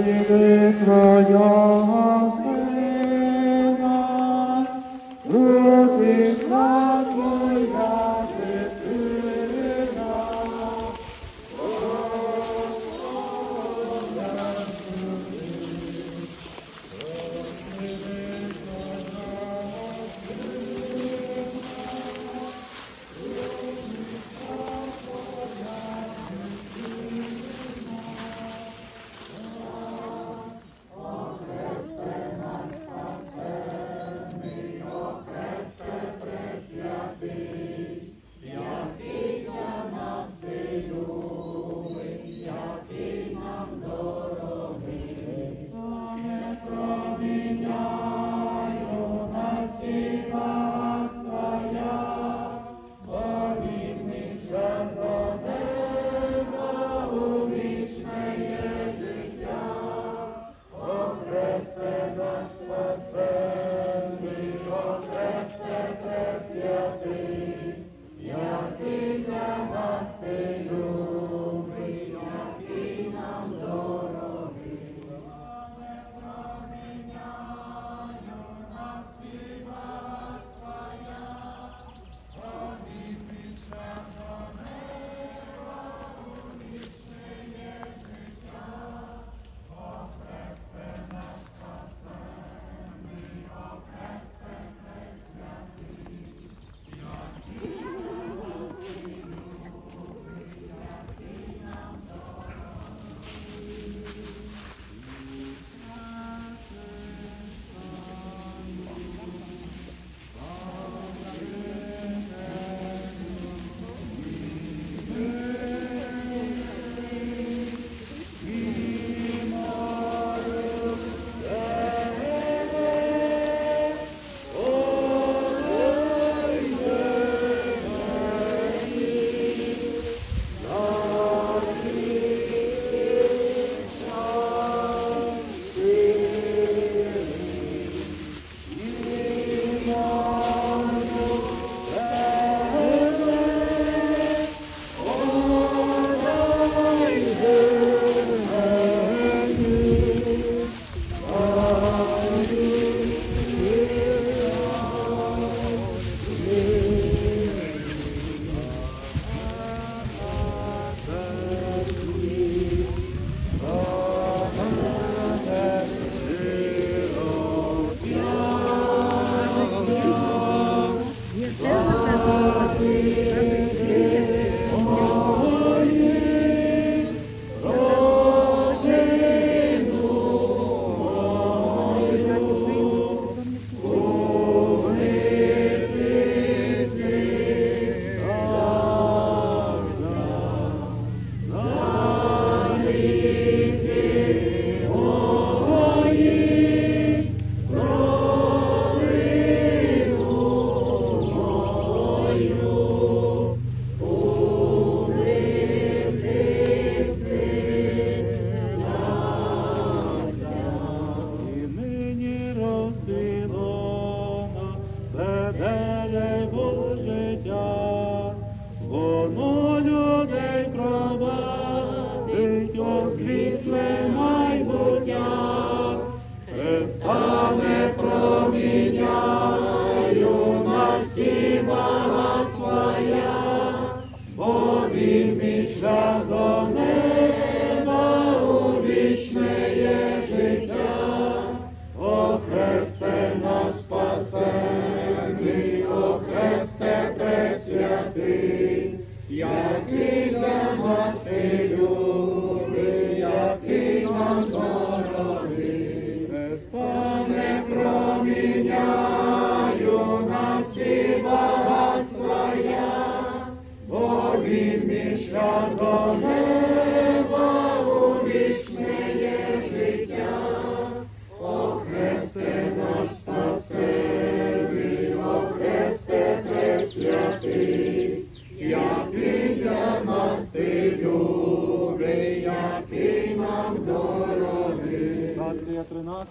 Твоя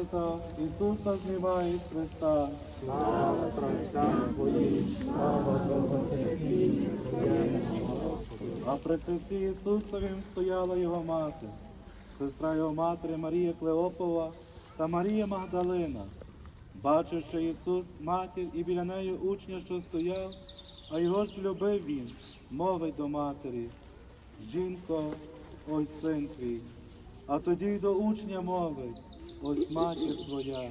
Святого, Ісуса знімає з Христа. Слава страстям Твоїм, слава Твоїм, А при Христі Ісусовім стояла його мати, сестра його матері Марія Клеопова та Марія Магдалина, бачивши Ісус матір і біля неї учня, що стояв, а його ж любив він, мовить до матері. Жінко, ой син твій, а тоді й до учня мовить ось матір твоя.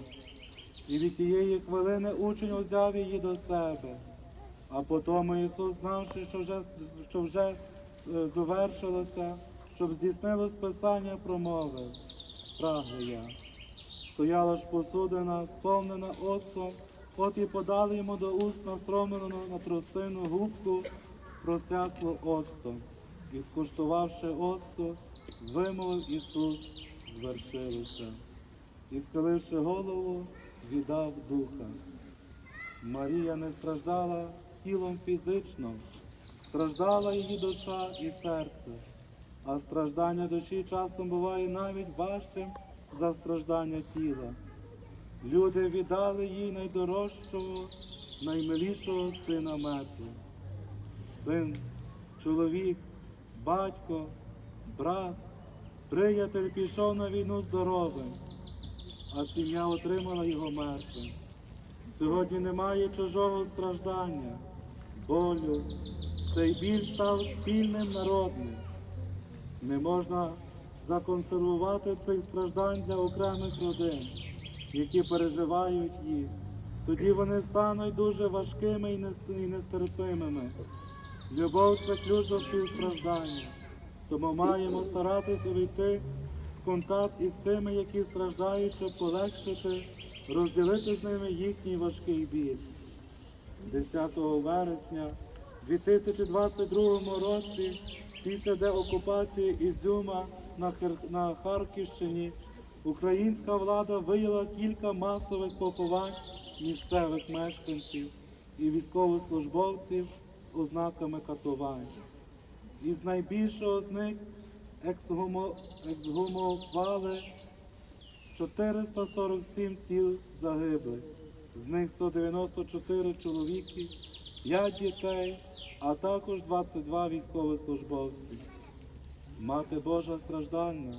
І від тієї хвилини учень узяв її до себе. А потому Ісус, знавши, що вже, що вже е, довершилося, щоб здійснилось Писання, промовив, спрагли я. Стояла ж посудина, сповнена оцтом, от і подали йому до уст настромлену на тростину губку, просякло оцтом. І скуштувавши оцту, вимовив Ісус, звершилося. І схиливши голову, віддав духа. Марія не страждала тілом фізично, страждала її душа і серце, а страждання душі часом буває навіть важчим за страждання тіла. Люди віддали їй найдорожчого, наймилішого сина мету. Син, чоловік, батько, брат, приятель пішов на війну здоровим, а сім'я отримала його мертвим. Сьогодні немає чужого страждання, болю. Цей біль став спільним народним. Не можна законсервувати цих страждань для окремих родин, які переживають їх. Тоді вони стануть дуже важкими і нестерпимими. Любов це ключ до співстраждання. Тому маємо старатися увійти контакт із тими, які страждають, щоб полегшити, розділити з ними їхній важкий біль. 10 вересня 2022 році, після деокупації Ізюма на, Харківщині, українська влада виявила кілька масових поховань місцевих мешканців і військовослужбовців з ознаками катувань. Із найбільшого з них ексгумували 447 тіл загиблих, з них 194 чоловіки, 5 дітей, а також 22 військовослужбовці. Мати Божа страждальна,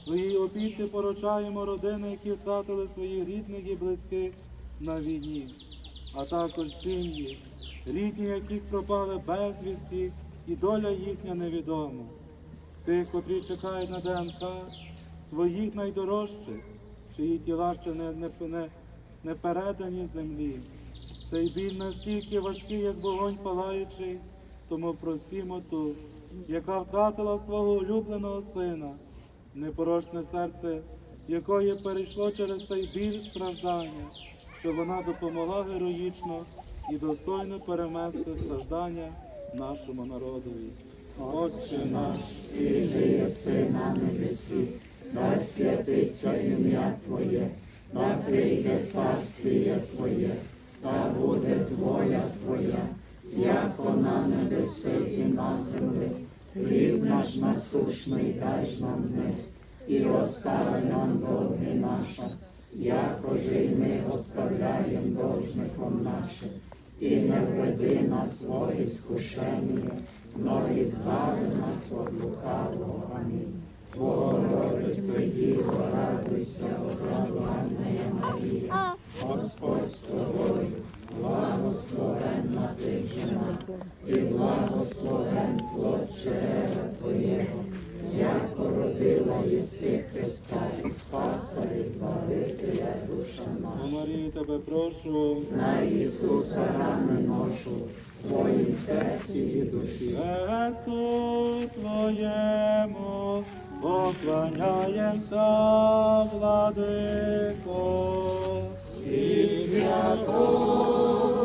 в своїй опіці поручаємо родини, які втратили своїх рідних і близьких на війні, а також сім'ї, рідні, яких пропали безвісті, і доля їхня невідома. Тих, котрі чекають на ДНК, своїх найдорожчих, чиї тіла ще не, не, не, не передані землі. Цей біль настільки важкий, як вогонь палаючий, тому просімо ту, яка втратила свого улюбленого сина, непорочне серце, якої перейшло через цей біль страждання, щоб вона допомогла героїчно і достойно перемести страждання нашому народові. Отче наш, Ти єси на небесі, да святиться ім'я Твоє, да прийде царствіє Твоє, да буде воля Твоя, як на небесі і на землі. Хліб наш насущний дай нам днес, і остави нам долги наша, якоже й ми оставляємо должником нашим, і не введи нас в іскушення, но избави нас от лукавого. Амінь. Богородице, Діво, радуйся, обрадованная Марія, Господь з тобою, благословенна ти жена, і благословен плод чрева Твоєго, як породила єси Христа і Спаса і Збавителя душа наша. Марії, тебе прошу, На Ісуса рани ношу, своїм серці і душі. Христу Твоєму поклоняємся, владико. І святує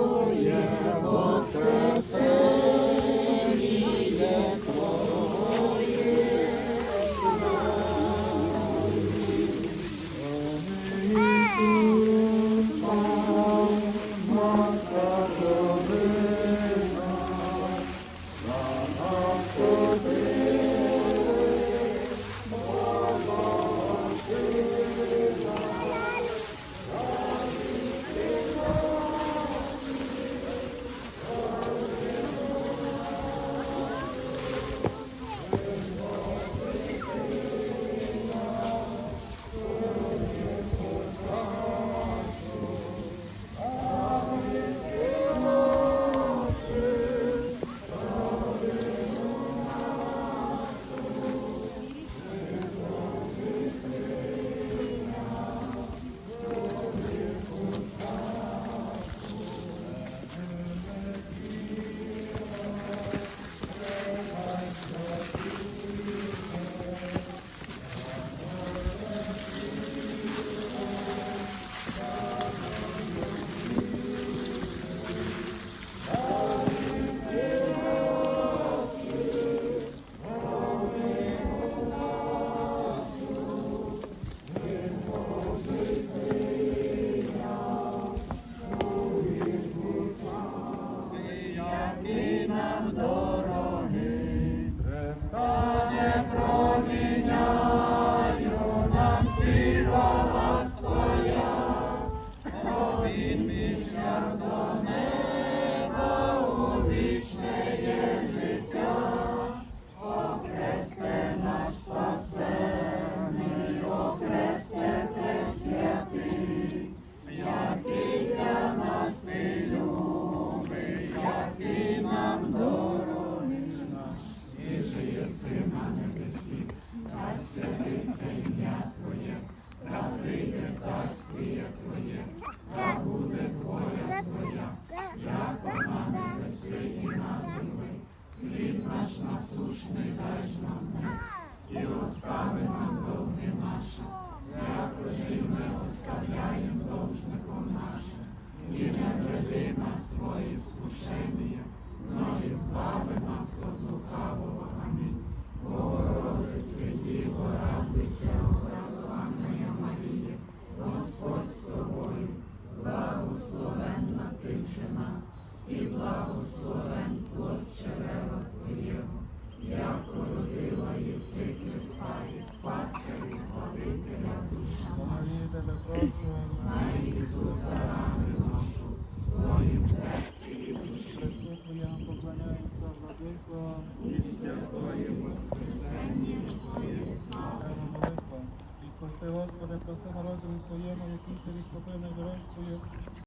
наш насущний дай нам днес, і остави нам довги наші, якоже й ми оставляємо должником нашим, і не веди нас свої скушення, но і збави нас от лукавого. Амінь. Богородице, Діво, радуйся, обрадована Марія, Господь з тобою, благословенна ти в жінах, і благословен плод чрева Твоєго, як породила єси Христа і Спася і Збавителя душа наша. На Ісуса рани нашу, своїм серці і душі, і святої Воскресення Твоє слава. молитва. І спаси, Господи, прости народу своєму, який ти відкупив найдорожчою